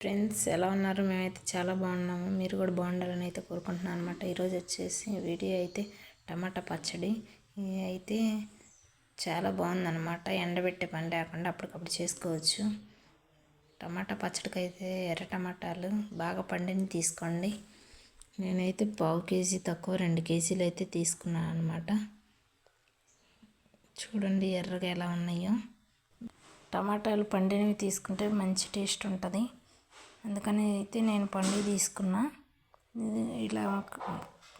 Friends ఎలా ఉన్నారు? మేమైతే చాలా బాగున్నాము. మీరు కూడా బాగుండాలని అయితే కోరుకుంటున్నాను అనమాట ఈరోజు వచ్చేసి వీడియో అయితే టమాటా పచ్చడి. ఇది అయితే చాలా బాగుందన్నమాట. ఎండబెట్టే పని లేకుండా అప్పటికప్పుడు చేసుకోవచ్చు. టమాటా పచ్చడికి అయితే ఎర్ర టమాటాలు బాగా పండిని తీసుకోండి. నేనైతే పావు కేజీ తక్కువ రెండు కేజీలు అయితే తీసుకున్నాను అనమాట చూడండి ఎర్రగా ఎలా ఉన్నాయో. టమాటాలు పండినవి తీసుకుంటే మంచి టేస్ట్ ఉంటుంది. అందుకని అయితే నేను పండు తీసుకున్నా. ఇలా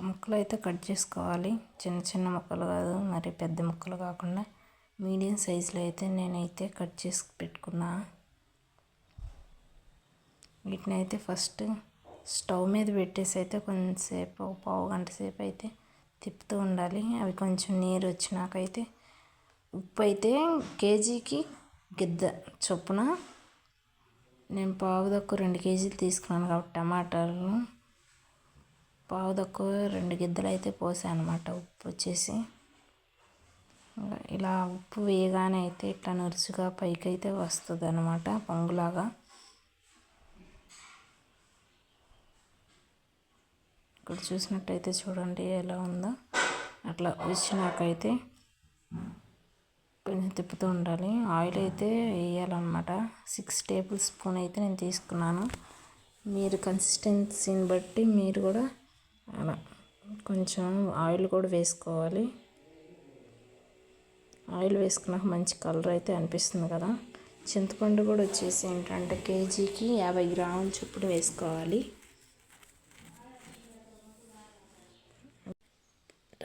ముక్కలు అయితే కట్ చేసుకోవాలి. చిన్న చిన్న ముక్కలు కాదు మరి పెద్ద ముక్కలు కాకుండా మీడియం సైజులో అయితే నేనైతే కట్ చేసి పెట్టుకున్నా. వీటిని అయితే ఫస్ట్ స్టవ్ మీద పెట్టేసి అయితే కొంచెంసేపు పావు గంట సేపు అయితే తిప్పుతూ ఉండాలి. అవి కొంచెం నీరు వచ్చినాకైతే ఉప్పు అయితే కేజీకి గిద్ద చొప్పున నేను పావు తక్కువ రెండు కేజీలు తీసుకున్నాను కాబట్టి టమాటాలు. పావు తక్కువ రెండు గిద్దలు అయితే పోసాను అనమాట ఉప్పు వచ్చేసి. ఇలా ఉప్పు వేయగానే అయితే ఇట్లా నురుసుగా పైకి అయితే వస్తుంది అనమాట పొంగులాగా. ఇక్కడ చూసినట్టయితే చూడండి ఎలా ఉందో. అట్లా వచ్చినాకైతే తిప్పుతూ ఉండాలి. ఆయిల్ అయితే వేయాలన్నమాట. సిక్స్ టేబుల్ స్పూన్ అయితే నేను తీసుకున్నాను. మీరు కన్సిస్టెన్సీని బట్టి మీరు కూడా అలా కొంచెం ఆయిల్ కూడా వేసుకోవాలి. ఆయిల్ వేసుకున్నాక మంచి కలర్ అయితే అనిపిస్తుంది కదా. చింతపండు కూడా వచ్చేసి ఏంటంటే కేజీకి యాభై గ్రాముల చొప్పున వేసుకోవాలి.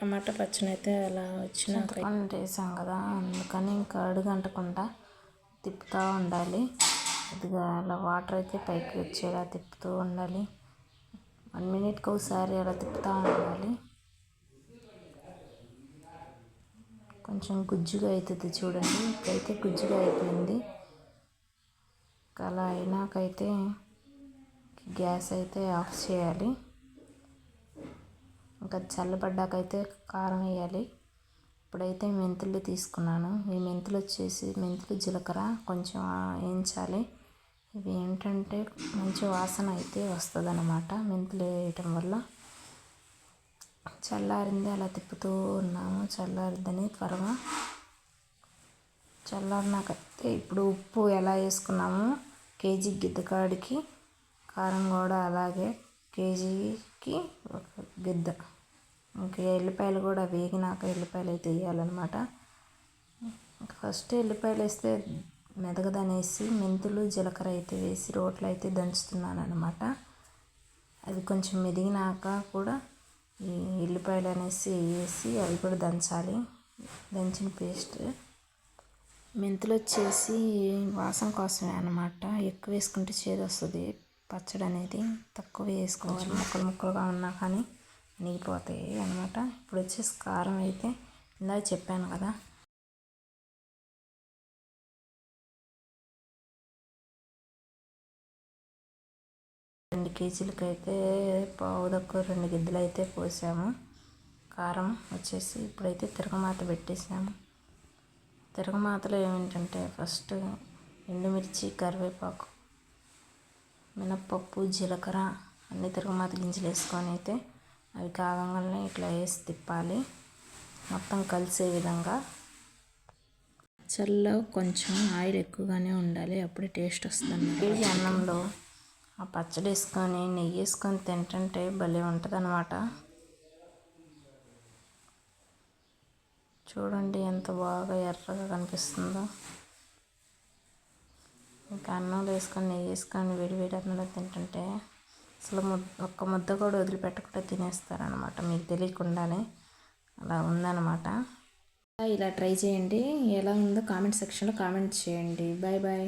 టమాటా పచ్చడి అయితే అలా వచ్చినాక వేసాం కదా అందుకని ఇంకా అడుగంటకుండా తిప్పుతూ ఉండాలి. కొద్దిగా అలా వాటర్ అయితే పైకి వచ్చేలా తిప్పుతూ ఉండాలి. వన్ మినిట్కి ఒకసారి అలా తిప్పుతూ ఉండాలి. కొంచెం గుజ్జుగా అవుతుంది చూడండి. ఇప్పుడైతే గుజ్జుగా అయిపోయింది. అలా అయినాకైతే గ్యాస్ అయితే ఆఫ్ చేయాలి. ఇంకా చల్లబడ్డాకైతే కారం వేయాలి. ఇప్పుడైతే మెంతులు తీసుకున్నాను. ఈ మెంతులు వచ్చేసి మెంతులు జీలకర్ర కొంచెం వేయించాలి. ఇవి ఏంటంటే మంచి వాసన అయితే వస్తుంది అన్నమాట మెంతులు వేయటం వల్ల. చల్లారింది అలా తిప్పుతూ ఉన్నాము. చల్లారిద్దని త్వరగా. చల్లారినాకైతే ఇప్పుడు ఉప్పు ఎలా వేసుకున్నాము కేజీ గిద్దకాడికి. కారం కూడా అలాగే. కేజీకి ఒక గిద్ద. ఇంకా ఎల్లిపాయలు కూడా వేగినాక ఎల్లిపాయలు అయితే వేయాలన్నమాట. ఫస్ట్ ఎల్లిపాయలు వేస్తే మెదగదనేసి మెంతులు జీలకర్ర అయితే వేసి రోట్లో అయితే దంచుతున్నాను అనమాట అది కొంచెం మెదిగినాక కూడా ఈ ఎల్లిపాయలు అనేసి వేసి అవి కూడా దంచాలి. దంచిన పేస్ట్ మెంతులు వచ్చేసి వాసన కోసమే అనమాట ఎక్కువ వేసుకుంటే చేదు వస్తుంది. పచ్చడి అనేది తక్కువ వేసుకోవాలి. ముక్కలు ముక్కలుగా ఉన్నా కానీ నీగిపోతాయి అనమాట ఇప్పుడు వచ్చేసి కారం అయితే ఇందాక చెప్పాను కదా. రెండు కేజీలకి అయితే పావు తక్కువ రెండు గిద్దలు అయితే పోసాము. కారం వచ్చేసి ఇప్పుడైతే తిరగమాత పెట్టేసాము. తిరగమాతలో ఏమిటంటే ఫస్ట్ ఎండుమిర్చి కరివేపాకు మినప్పప్పు జీలకర్ర అన్ని తిరగమాత గింజలు వేసుకొని అయితే అవి కాగంగానే ఇట్లా వేసి తిప్పాలి. మొత్తం కలిసే విధంగా. చల్ల కొంచెం ఆయిల్ ఎక్కువగానే ఉండాలి అప్పుడే టేస్ట్ వస్తుంది. అన్నంలో ఆ పచ్చడి వేసుకొని నెయ్యి వేసుకొని తింటుంటే భలే ఉంటుంది అనమాట చూడండి ఎంత బాగా ఎర్రగా కనిపిస్తుందో. ఇంకా అన్నంలో వేసుకొని నెయ్యి వేసుకొని వేడి వేడి అన్నంలో తింటుంటే అసలు ముద్ద ఒక్క ముద్ద కూడా వదిలిపెట్టకుండా తినేస్తారనమాట మీకు తెలియకుండానే అలా ఉందన్నమాట. ఇలా ట్రై చేయండి. ఎలా ఉందో కామెంట్ సెక్షన్లో కామెంట్ చేయండి. Bye bye.